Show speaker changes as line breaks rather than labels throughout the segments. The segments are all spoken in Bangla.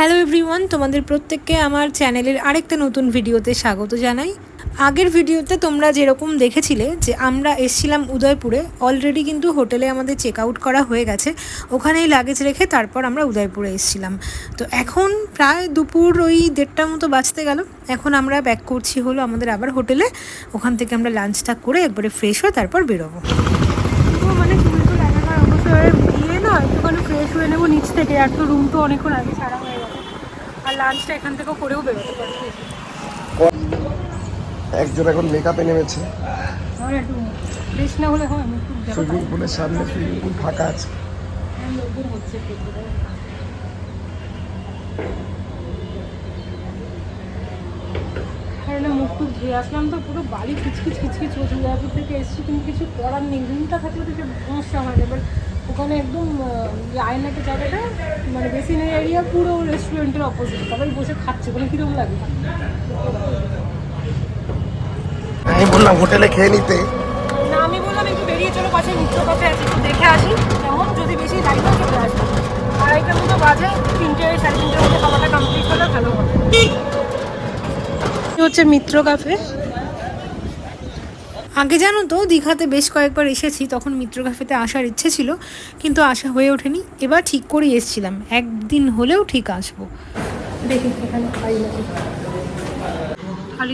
হ্যালো এভরিওয়ান তোমাদের প্রত্যেককে আমার চ্যানেলের আরেকটা নতুন ভিডিওতে স্বাগত জানাই। আগের ভিডিওতে তোমরা যেরকম দেখেছিলে যে আমরা এসছিলাম উদয়পুরে অলরেডি কিন্তু হোটেলে আমাদের চেক আউট করা হয়ে গেছে, ওখানেই লাগেজ রেখে তারপর আমরা উদয়পুরে এসছিলাম। তো এখন প্রায় দুপুর ওই দেড়টার মতো বাঁচতে গেল, এখন আমরা ব্যাক করছি হলো আমাদের আবার হোটেলে, ওখান থেকে আমরা লাঞ্চটা করে একবারে ফ্রেশ হয়ে তারপর বেরোবো।
তো মানে টুল একাকার অবস্থা এবারে না, একটুখানি ফ্রেশ হয়ে নেব নিচ থেকে, আর তো রুম তো অনেকক্ষণ আগে ছাড়া হয়ে আর লাঞ্চটা এখান থেকেও করেও বেরোতে পারছি।
একজন এখন মেকআপে নেমেছে।
আমার একটু ফ্রেশ না হলে হয়
সুইমিং পুলের সামনে পুল ফাঁকা আছে।
মুখ টুক ধুয়ে আসলাম তো পুরো বাড়ি কিচকিচ কিচকিচ হচ্ছে থেকে এসেছি কিন্তু কিছু করার নেই। রুমটা থাকলে তো সমস্যা হয় না ওখানে একদম আয়নাকে জায়গাটা মানে বেসিনের এরিয়া পুরো রেস্টুরেন্টের অপোজিট সবাই বসে খাচ্ছে মানে কীরকম লাগে।
আমি বললাম হোটেলে খেয়ে নিতে।
না আমি বললাম একটু বেরিয়ে চলো পাশে মিত্র কাছে আছে একটু দেখে আসি। কেমন? যদি বেশি লাইন হয় চলে আসব। আড়াইটার মতো বাজে তিনটে সাড়ে তিনটের মধ্যে খাবারটা কমপ্লিট হলে ভালো হবে। হচ্ছে মিত্র কাফে
আগে জানো তো, দীঘাতে বেশ কয়েকবার এসেছি, তখন মিত্র ক্যাফেতে আসার ইচ্ছে ছিল, কিন্তু আসা হয়ে ওঠেনি। এবার ঠিক করেই এসেছিলাম। একদিন হলেও ঠিক আসব।
দেখি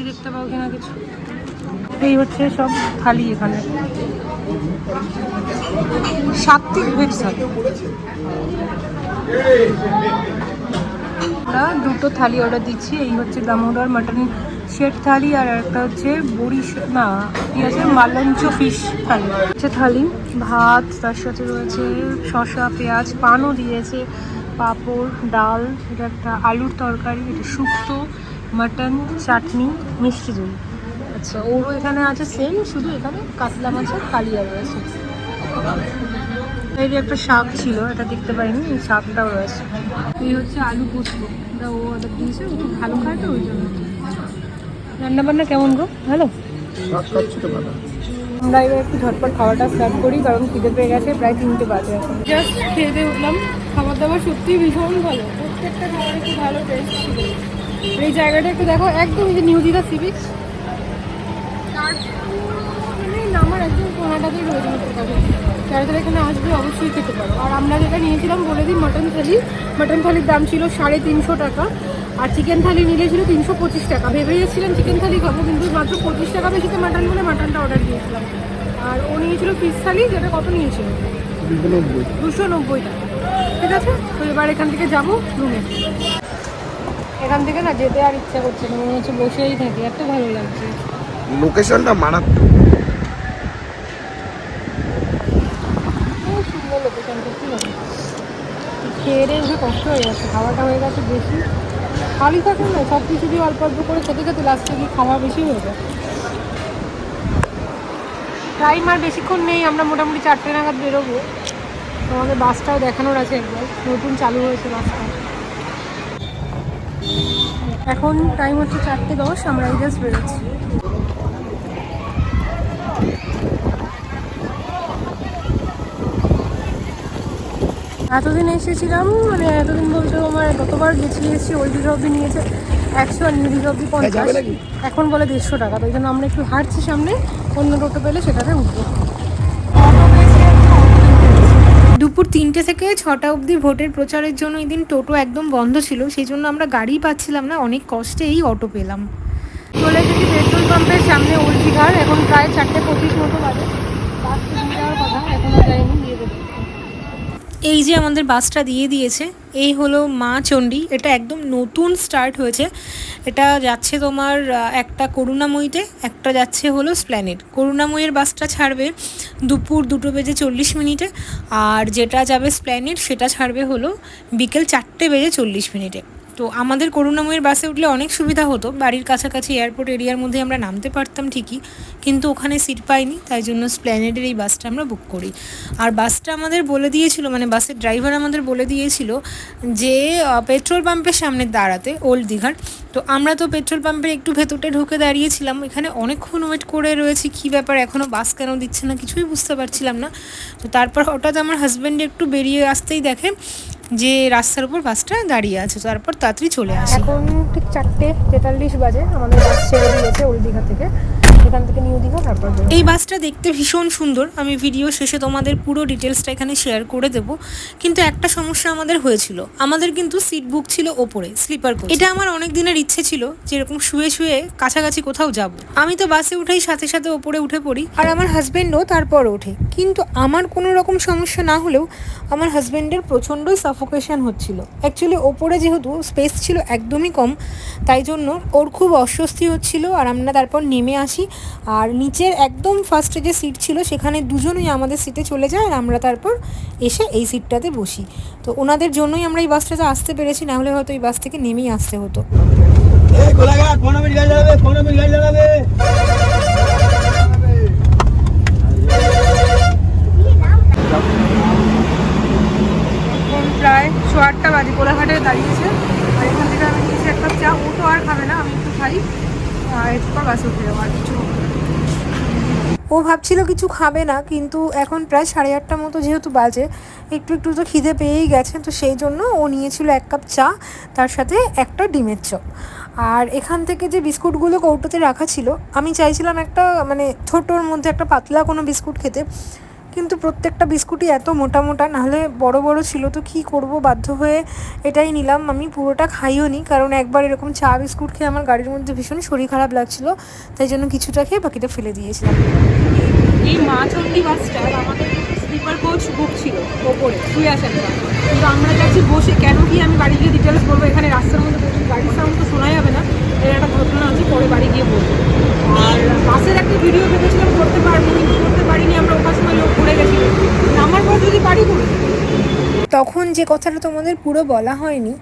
দেখতে পাও কিনা কিছু? এই হচ্ছে সব থালি এখানে। সাত্বিক ভেজ আমরা দুটো থালি অর্ডার দিচ্ছি। এই হচ্ছে দামোদর মাটন শেট থালি আর একটা হচ্ছে বড়ি না আছে? মালঞ্চ ফিশ থালি। হচ্ছে থালি, ভাত, তার সাথে রয়েছে শসা, পেঁয়াজ, পানও দিয়েছে। পাঁপড়, ডাল, এটা একটা আলুর তরকারি, এটা শুক্তো মাটন চাটনি, মিষ্টি দই। আচ্ছা ওরও এখানে আছে সেম শুধু এখানে কাতলা মাছের কালিয়া রয়েছে। একটা শাক ছিল, এটা দেখতে পাইনি শাকটাও রয়েছে। এই হচ্ছে আলু পোস্ত। ও অর্ডার দিয়েছে ও খুব ভালো খায় তো ওই জন্য। রান্না বান্না কেমন গো? ভালো? আমরা এবার একটু ঝটপট খাওয়াটা স্টার্ট করি কারণ খিদে পেয়ে গেছে প্রায় তিনটে বাজে এখন। জাস্ট খেয়ে দিয়ে উঠলাম। খাবার দাবার সত্যিই ভীষণ ভালো। প্রত্যেকটা খাবার একটু ভালো টেস্ট ছিল। এই জায়গাটা একটু দেখো একদম যে নিউ দিঘা সি বিচ নামার একদম কোনাটাতেই রয়েছে। যারা এখানে আসবে, অবশ্যই খেতে পারো। আর আমরা যেটা নিয়েছিলাম, বলে দিই মটন থালি মটন থালির দাম ছিল সাড়ে তিনশো টাকা, আর চিকেন থালি নিলে ছিল তিনশো পঁচিশ টাকা। ভেবে গেছিলাম চিকেন থালি খাব, কিন্তু মাত্র পঁচিশ টাকা বেশিতে মাটন বলে মাটনটা অর্ডার দিয়েছিলাম। আর ও নিয়েছিল ফিস থালি যেটা কত নিয়েছিল
দুশো নব্বই
টাকা। ঠিক আছে? তো এবার এখান থেকে যাব রুমে এখান থেকে না যেতে আর ইচ্ছা করছে না। মনে হচ্ছে বসেই থাকি, এত ভালো লাগছে।
লোকেশনটা মারাত্মক
খুব সুন্দর লোকেশন সত্যি কথা খেয়ে দিয়ে উঠে কষ্ট হয়ে গেছে খাওয়াটা হয়ে গেছে বেশি। খালি থাকে না সব কিছু দিয়ে অল্প অল্প করে খেতে খেতে লাস্টে কি খাওয়া বেশি হয়ে যায়। টাইম আর বেশিক্ষণ নেই, আমরা মোটামুটি চারটে নাগাদ বেরোবো। তোমাদের বাসটাও দেখানোর আছে একবার, নতুন চালু হয়েছে বাসটা এখন টাইম হচ্ছে চারটে দশ, আমরা এই জাস্ট বেরোচ্ছি। এতদিন এসেছিলাম মানে এতদিন বলতে আমার গতবার গেছি এসেছি ওই দিঘা অব্দি নিয়েছে একশো আর নিউ দিঘা অব্দি পঞ্চাশ। এখন বলে দেড়শো টাকা তো ওই জন্য আমরা একটু হাঁটছি সামনে অন্য টোটো পেলে সেটাতে উঠবো।
দুপুর তিনটে থেকে ছটা অবধি ভোটের প্রচারের জন্য এই দিন টোটো একদম বন্ধ ছিল সেই জন্য আমরা গাড়ি পাচ্ছিলাম না অনেক কষ্টে এই অটো পেলাম।
চলে এসেছি পেট্রোল পাম্পের সামনে ওল্ড দিঘার এখন প্রায় চারটে পঁচিশ মতো বাজে। বাস যাওয়ার কথা এখনও দেবে
এই যে আমাদের বাসটা দিয়ে দিয়েছে, এই হলো মা চণ্ডী। এটা একদম নতুন স্টার্ট হয়েছে। এটা যাচ্ছে তোমার একটা করুণাময়ীতে, একটা যাচ্ছে হলো স্প্ল্যানেট করুণাময়ীর বাসটা ছাড়বে দুপুর দুটো বেজে চল্লিশ মিনিটে, আর যেটা যাবে স্প্ল্যানেট সেটা ছাড়বে হলো বিকেল চারটে বেজে চল্লিশ মিনিটে। তো আমাদের করুণাময়ের বাসে উঠলে অনেক সুবিধা হতো। বাড়ির কাছাকাছি এয়ারপোর্ট এরিয়ার মধ্যে আমরা নামতে পারতাম ঠিকই, কিন্তু ওখানে সিট পাইনি, তাই জন্য স্প্ল্যানেডের এই বাসটা আমরা বুক করি। আর বাসটা আমাদের বলে দিয়েছিল মানে বাসের ড্রাইভার আমাদের বলে দিয়েছিল যে পেট্রোল পাম্পের সামনে দাঁড়াতে ওল্ড দীঘার। তো আমরা তো পেট্রোল পাম্পের একটু ভেতরটা ঢুকে দাঁড়িয়েছিলাম, এখানে অনেকক্ষণ ওয়েট করে রয়েছি, কী ব্যাপার এখনও বাস কেন দিচ্ছে না, কিছুই বুঝতে পারছিলাম না। তো তারপর হঠাৎ আমার হাজব্যান্ড একটু বেরিয়ে আসতেই দেখে যে রাস্তার উপর বাসটা দাঁড়িয়ে আছে তারপর তাড়াতাড়ি চলে আসে।
এখন ঠিক চারটে তেতাল্লিশ বাজে, আমাদের বাস ছেড়ে দিয়েছে ওল্ড দীঘা থেকে। এখান থেকে নিউ দীঘা, তারপর
এই বাসটা দেখতে ভীষণ সুন্দর। আমি ভিডিও শেষে তোমাদের পুরো ডিটেলসটা এখানে শেয়ার করে দেব। কিন্তু একটা সমস্যা আমাদের হয়েছিল। আমাদের কিন্তু সিট বুক ছিল ওপরে স্লিপার কোচ এটা আমার অনেক দিনের ইচ্ছে ছিল যেরকম শুয়ে শুয়ে কাছাকাছি কোথাও যাব। আমি তো বাসে উঠেই সাথে সাথে ওপরে উঠে পড়ি। আর আমার হাজবেন্ডও তারপর ওঠে। কিন্তু আমার কোনো রকম সমস্যা না হলেও আমার হাজবেন্ডের প্রচণ্ডই সাফোকেশন হচ্ছিল। অ্যাকচুয়ালি ওপরে যেহেতু স্পেস ছিল একদমই কম তাই জন্য ওর খুব অস্বস্তি হচ্ছিল আর আমরা তারপর নেমে আসি। আর নিচের একদম ফার্স্টে যে সিট ছিল সেখানে দুজনেই আমাদের সিটে চলে যায় আর আমরা তারপর এসে এই সিটটাতে বসি। তো ওনাদের জন্যই আমরা এই বাসটাতে আসতে পেরেছি না হলে হয়তো এই বাস থেকে নেমেই আসতে হতো।
প্রায় শো আটটা বাজে কোলাঘাটে দাঁড়িয়েছে আর এখান থেকে আমি নিয়েছি এক কাপ চা ও তো আর খাবে না, আমি একটু খাই। এরপর বাসে উঠে যাব, আর কিছু
ও ভাবছিল কিছু খাবে না, কিন্তু এখন প্রায় সাড়ে আটটা মতো যেহেতু বাজে, একটু একটু তো খিদে পেয়েই গেছে, তো সেই জন্য ও নিয়েছিল এক কাপ চা, তার সাথে একটা ডিমের চপ। আর এখান থেকে যে বিস্কুটগুলো কৌটোতে রাখা ছিল, আমি চাইছিলাম একটা মানে ছোটোর মধ্যে একটা পাতলা কোনো বিস্কুট খেতে কিন্তু প্রত্যেকটা বিস্কুটই এত মোটা মোটা, নাহলে বড় বড় ছিল তো কি করব? বাধ্য হয়ে এটাই নিলাম। আমি পুরোটা খাইও নি, কারণ একবার এরকম চা বিস্কুট খেয়ে আমার গাড়ির মধ্যে ভীষণ শরীর খারাপ লাগছিল, তাই জন্য কিছুটা খেয়ে বাকিটা ফেলে দিয়েছিলাম।
এই মাছন্দি বাসটার আমাদের স্লিপার কোচ বুক ছিল, ওপরে, শুয়ে আসার জন্য কিন্তু আমরা যাচ্ছি বসে, কেন কি আমি বাড়ি গিয়ে ডিটেলস বলব? এখানে রাস্তার মধ্যে প্রচুর গাড়ির সাউন্ড তো শোনা যাবে না, এর একটা ঘটনা আছে, পরে বাড়ি গিয়ে বলব। আর বাসের একটা ভিডিও ভেবেছিলাম করতে পারব, কিন্তু পারিনি আমরা ওখান সময় লোক পড়ে গেছিল নামার পর যদি পারি করি
তখন যে কথাটা তোমাদের পুরো বলা হয়নি,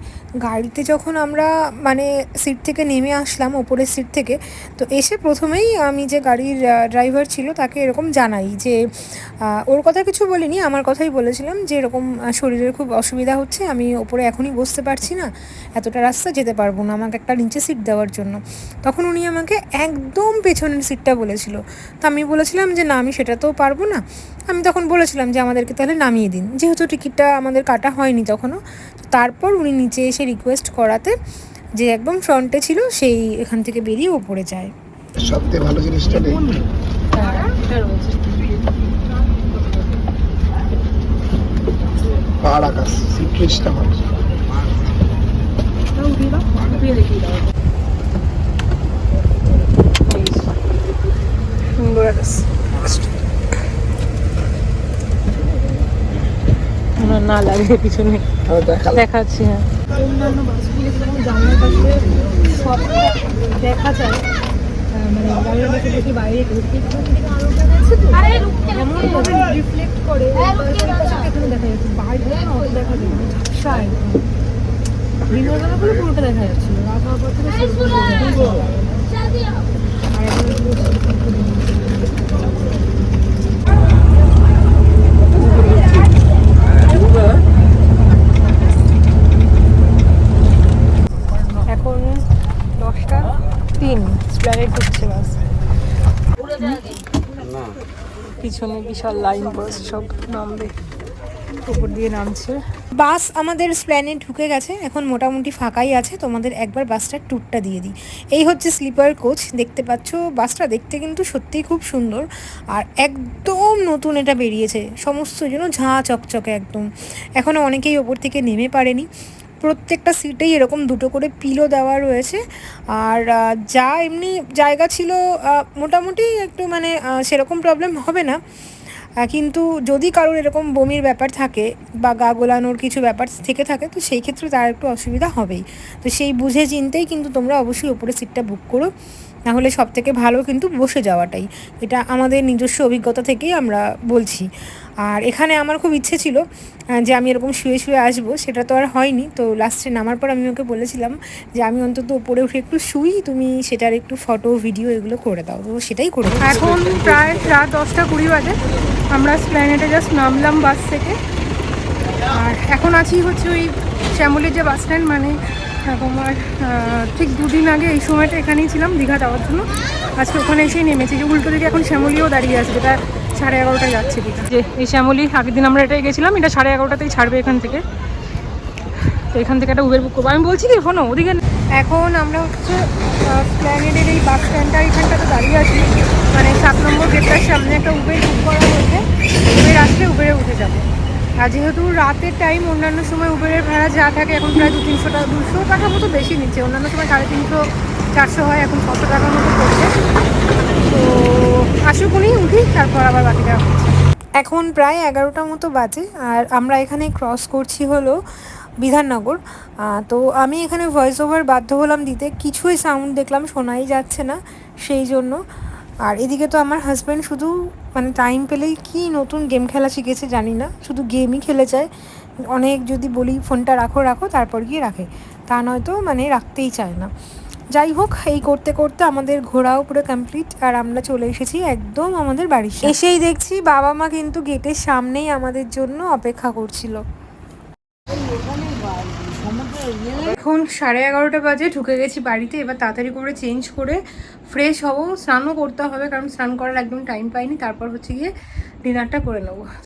গাড়িতে যখন আমরা মানে সিট থেকে নেমে আসলাম ওপরের সিট থেকে, তো এসে প্রথমেই আমি যে গাড়ির ড্রাইভার ছিল তাকে এরকম জানাই যে ওর কথা কিছু বলিনি, আমার কথাই বলেছিলাম যে এরকম শরীরের খুব অসুবিধা হচ্ছে, আমি ওপরে এখনই বসতে পারছি না, এতটা রাস্তা যেতে পারব না আমাকে একটা নিচে সিট দেওয়ার জন্য। তখন উনি আমাকে একদম পেছনের সিটটা বলেছিল। তো আমি বলেছিলাম যে না, আমি সেটা তো পারব না। আমি তখন বলেছিলাম যে আমাদেরকে তাহলে নামিয়ে দিন। যেহেতু টিকিটটা আমাদের কাটা হয়নি তখনও তো তারপর উনি নিচে এসে রিকোয়েস্ট করাতে যে একদম ফ্রন্টে ছিল সেই এখান থেকে বেরিয়ে ওপরে যায়।
সবথেকে ভালো জিনিসটা নেই। পাহাড় আকাশ
সুন্দর একটা না না লাগে পিছনে দেখাচ্ছি হ্যাঁ। অন্যান্য বাসগুলো যেমন জানলার পাশে সব দেখা যায় মানে জানলার পাশে দেখি বাইরে কেউ এমন ভাবে রিফ্লেক্ট করে এখানে দেখা যাচ্ছে। বাইরে না দেখা যায় না ঝাপসা একদম করে পুরোটা দেখা যাচ্ছিল রাত হওয়ার পর থেকে। আর এখন দশটা তিন স্প্ল্যানেট ঢুকছে বাস পিছনে বিশাল লাইন বাস সব নামবে। উপর দিয়ে নামছে।
বাস আমাদের স্প্ল্যানে ঢুকে গেছে এখন মোটামুটি ফাঁকাই আছে তোমাদের একবার বাসটার ট্যুরটা দিয়ে দিই। এই হচ্ছে স্লিপার কোচ দেখতে পাচ্ছ বাসটা দেখতে কিন্তু সত্যিই খুব সুন্দর আর একদম নতুন এটা বেরিয়েছে সমস্ত যেন ঝাঁ চকচকে একদম। এখনও অনেকেই ওপর থেকে নেমে পারেনি। প্রত্যেকটা সিটেই এরকম দুটো করে পিলো দেওয়া রয়েছে। আর যা এমনি জায়গা ছিল মোটামুটি একটু মানে সেরকম প্রবলেম হবে না। কিন্তু যদি কারোর এরকম বমির ব্যাপার থাকে বা গা গোলানোর কিছু ব্যাপার থেকে থাকে, তো সেই ক্ষেত্রে তার একটু অসুবিধা হবেই। তো সেই বুঝে চিনতেই কিন্তু তোমরা অবশ্যই ওপরে সিটটা বুক করো। নাহলে সব থেকে ভালো কিন্তু বসে যাওয়াটাই। এটা আমাদের নিজস্ব অভিজ্ঞতা থেকেই আমরা বলছি। আর এখানে আমার খুব ইচ্ছে ছিল যে আমি এরকম শুয়ে শুয়ে আসব, সেটা তো আর হয়নি। তো লাস্টে নামার পর আমি ওকে বলেছিলাম যে আমি অন্তত উপরে উঠে একটু শুই, তুমি সেটার একটু ফটো ভিডিও এগুলো করে দাও। তো সেটাই করে।
এখন প্রায় রাত দশটা কুড়ি বাজে। আমরা স্প্ল্যানেটে জাস্ট নামলাম বাস থেকে। আর এখন আছি হচ্ছে ওই শ্যামলির যে বাস স্ট্যান্ড মানে তোমার ঠিক দুদিন আগে এই সময়টা এখানেই ছিলাম দীঘা যাওয়ার জন্য। আজকে ওখানে এসেই নেমেছি। যে উল্টো দিকে এখন শ্যামলিও দাঁড়িয়ে আছে, যেটা সাড়ে এগারোটায় যাচ্ছে যে এই শ্যামলি আগের দিন আমরা এটাই গেছিলাম এটা সাড়ে এগারোটাতেই ছাড়বে এখান থেকে। তো এখান থেকে একটা উবের বুক করব। আমি বলছি কি ফোনো ওদিকে এখন আমরা হচ্ছে প্ল্যানেডের এই বাস স্ট্যান্ডটা এখানটাতে দাঁড়িয়ে আছি। মানে সাত নম্বর গেটটার সামনে একটা উবের বুক করা হয়েছে। উবের আসলে উবেরে উঠে যাব। আর যেহেতু রাতের টাইম অন্যান্য সময় উবেরের ভাড়া যা থাকে এখন প্রায় দু তিনশো টাকা দুশো টাকার মতো বেশি নিচ্ছে। অন্যান্য সময় সাড়ে তিনশো চারশো হয় এখন ছশো টাকার মতো পড়ছে। তো উঠি, তারপর আবার
এখন প্রায় এগারোটা মতো বাজে, আর আমরা এখানে ক্রস করছি হলো বিধাননগর। তো আমি এখানে ভয়েস ওভার বাধ্য হলাম দিতে। কিছুই সাউন্ড দেখলাম, শোনাই যাচ্ছে না, সেই জন্য। আর এদিকে তো আমার হাজব্যান্ড শুধু মানে টাইম পেলেই কি নতুন গেম খেলা শিখেছে জানি না, শুধু গেমই খেলে যায়। অনেক যদি বলি ফোনটা রাখো রাখো, তারপর গিয়ে রাখে। তা নয়তো মানে রাখতেই চায় না। যাই হোক, এই করতে করতে আমাদের ঘোরাও পুরো কমপ্লিট আর আমরা চলে এসেছি একদম আমাদের বাড়ির এসেই দেখছি বাবা মা কিন্তু গেটের সামনেই আমাদের জন্য অপেক্ষা করছিল।
এখন সাড়ে এগারোটা বাজে, ঢুকে গেছি বাড়িতে, এবার তাড়াতাড়ি করে চেঞ্জ করে ফ্রেশ হব। স্নানও করতে হবে, কারণ স্নান করার একদম টাইম পাইনি। তারপর হচ্ছে গিয়ে ডিনারটা করে নেব।